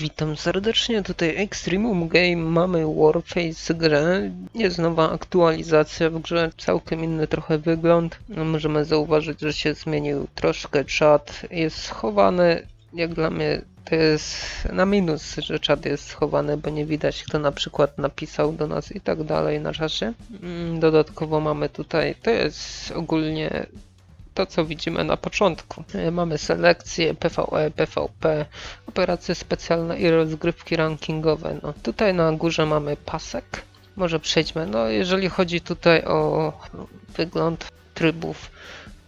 Witam serdecznie, tutaj Extremum Game, mamy Warface grę, jest nowa aktualizacja w grze, całkiem inny trochę wygląd. No, możemy zauważyć, że się zmienił troszkę czat, jest schowany, jak dla mnie to jest na minus, że czat jest schowany, bo nie widać kto na przykład napisał do nas i tak dalej na czasie. Mm, Dodatkowo mamy tutaj, to jest ogólnie to, co widzimy na początku. E, Mamy selekcję PvE, PvP, operacje specjalne i rozgrywki rankingowe. No, tutaj na górze mamy pasek. Może przejdźmy. No, jeżeli chodzi tutaj o wygląd trybów,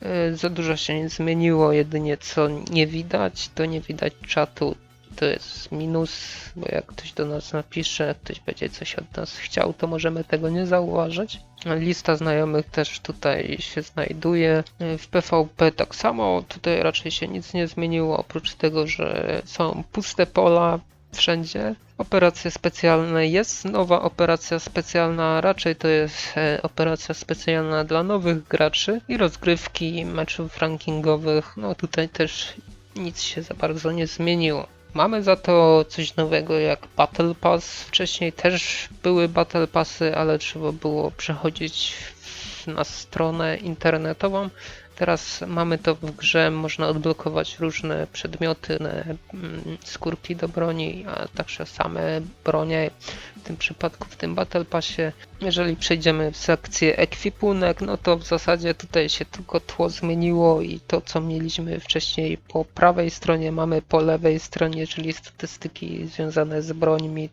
e, za dużo się nie zmieniło. Jedynie co nie widać, to nie widać czatu. To jest minus, bo jak ktoś do nas napisze, jak ktoś będzie coś od nas chciał, to możemy tego nie zauważyć. Lista znajomych też tutaj się znajduje. W PvP tak samo, tutaj raczej się nic nie zmieniło, oprócz tego, że są puste pola wszędzie. Operacje specjalne jest nowa operacja specjalna, raczej to jest e, operacja specjalna dla nowych graczy i rozgrywki meczów rankingowych. No tutaj też nic się za bardzo nie zmieniło. Mamy za to coś nowego jak Battle Pass. Wcześniej też były Battle Passy, ale trzeba było przechodzić na stronę internetową. Teraz mamy to w grze, można odblokować różne przedmioty, mm, skórki do broni, a także same bronie. W tym przypadku, w tym Battle Passie, jeżeli przejdziemy w sekcję ekwipunek, no to w zasadzie tutaj się tylko tło zmieniło i to, co mieliśmy wcześniej po prawej stronie, mamy po lewej stronie, czyli statystyki związane z brońmi.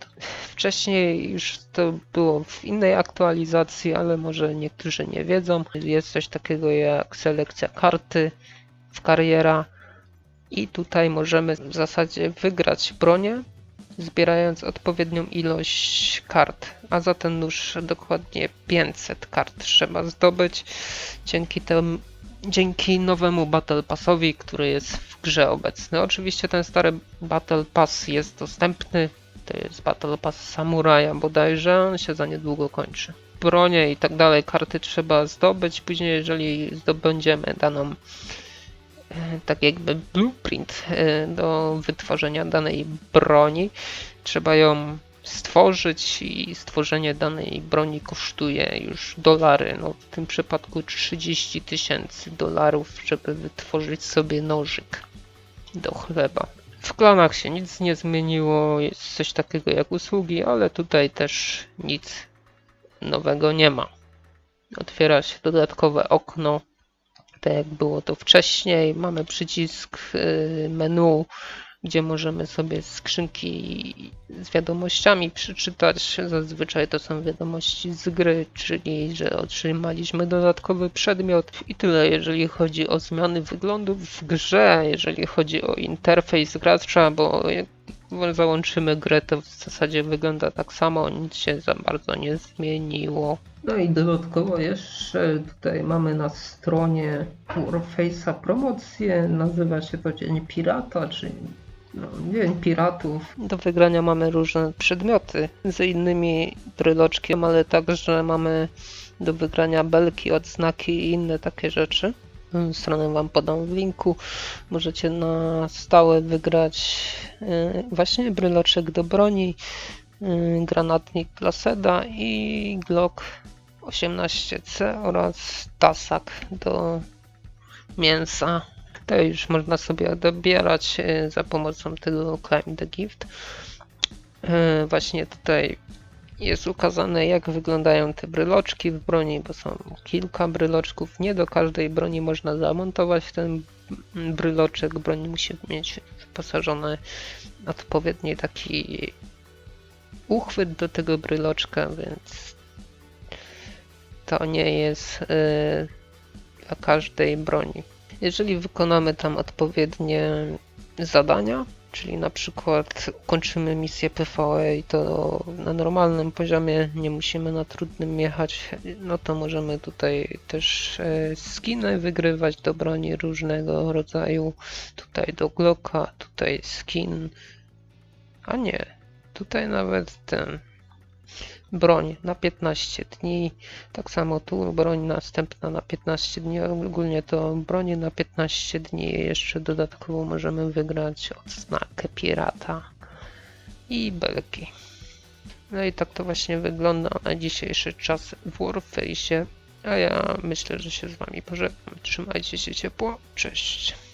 Wcześniej już to było w innej aktualizacji, ale może niektórzy nie wiedzą. Jest coś takiego jak selekcja karty kariera i tutaj możemy w zasadzie wygrać bronię, zbierając odpowiednią ilość kart. A za ten nóż dokładnie 500 kart trzeba zdobyć. Dzięki temu dzięki nowemu Battle Passowi, który jest w grze obecny. Oczywiście ten stary Battle Pass jest dostępny. To jest Battle Pass Samuraja bodajże, on się za niedługo kończy. Bronie i tak dalej, karty trzeba zdobyć. Później, jeżeli zdobędziemy daną e, tak jakby blueprint e, do wytworzenia danej broni, trzeba ją stworzyć i stworzenie danej broni kosztuje już dolary. No, w tym przypadku 30 tysięcy dolarów, żeby wytworzyć sobie nożyk do chleba. W klanach się nic nie zmieniło, jest coś takiego jak usługi, ale tutaj też nic nowego nie ma. Otwiera się dodatkowe okno, tak jak było to wcześniej. Mamy przycisk y, menu, gdzie możemy sobie skrzynki z wiadomościami przeczytać. Zazwyczaj to są wiadomości z gry, czyli że otrzymaliśmy dodatkowy przedmiot i tyle, jeżeli chodzi o zmiany wyglądu w grze, jeżeli chodzi o interfejs gracza, bo jak załączymy grę, to w zasadzie wygląda tak samo, nic się za bardzo nie zmieniło. No i dodatkowo jeszcze tutaj mamy na stronie Warface'a promocję, nazywa się to Dzień Pirata, czyli no, Dzień Piratów. Do wygrania mamy różne przedmioty, z innymi bryloczkiem, ale także mamy do wygrania belki, odznaki i inne takie rzeczy. Stronę Wam podam w linku. Możecie na stałe wygrać y, właśnie bryloczek do broni, y, granatnik dla Seda i Glock 18C oraz tasak do mięsa. To już można sobie dobierać y, za pomocą tego Climb the Gift. Właśnie tutaj jest ukazane jak wyglądają te bryloczki w broni, bo są kilka bryloczków. Nie do każdej broni można zamontować ten bryloczek. Broń musi mieć wyposażony odpowiedni taki uchwyt do tego bryloczka, więc to nie jest y, dla każdej broni. Jeżeli wykonamy tam odpowiednie zadania, czyli na przykład kończymy misję PvE i to na normalnym poziomie, nie musimy na trudnym jechać, no to możemy tutaj też e, skiny wygrywać do broni różnego rodzaju. Tutaj do Glocka, tutaj skin, a nie, tutaj nawet ten broń na 15 dni. Tak samo tu broń następna na 15 dni. Ogólnie to broni na 15 dni. Jeszcze dodatkowo możemy wygrać odznakę pirata i belki. No i tak to właśnie wygląda na dzisiejszy czas w Warface'ie. A ja myślę, że się z wami pożegnam. Trzymajcie się ciepło. Cześć.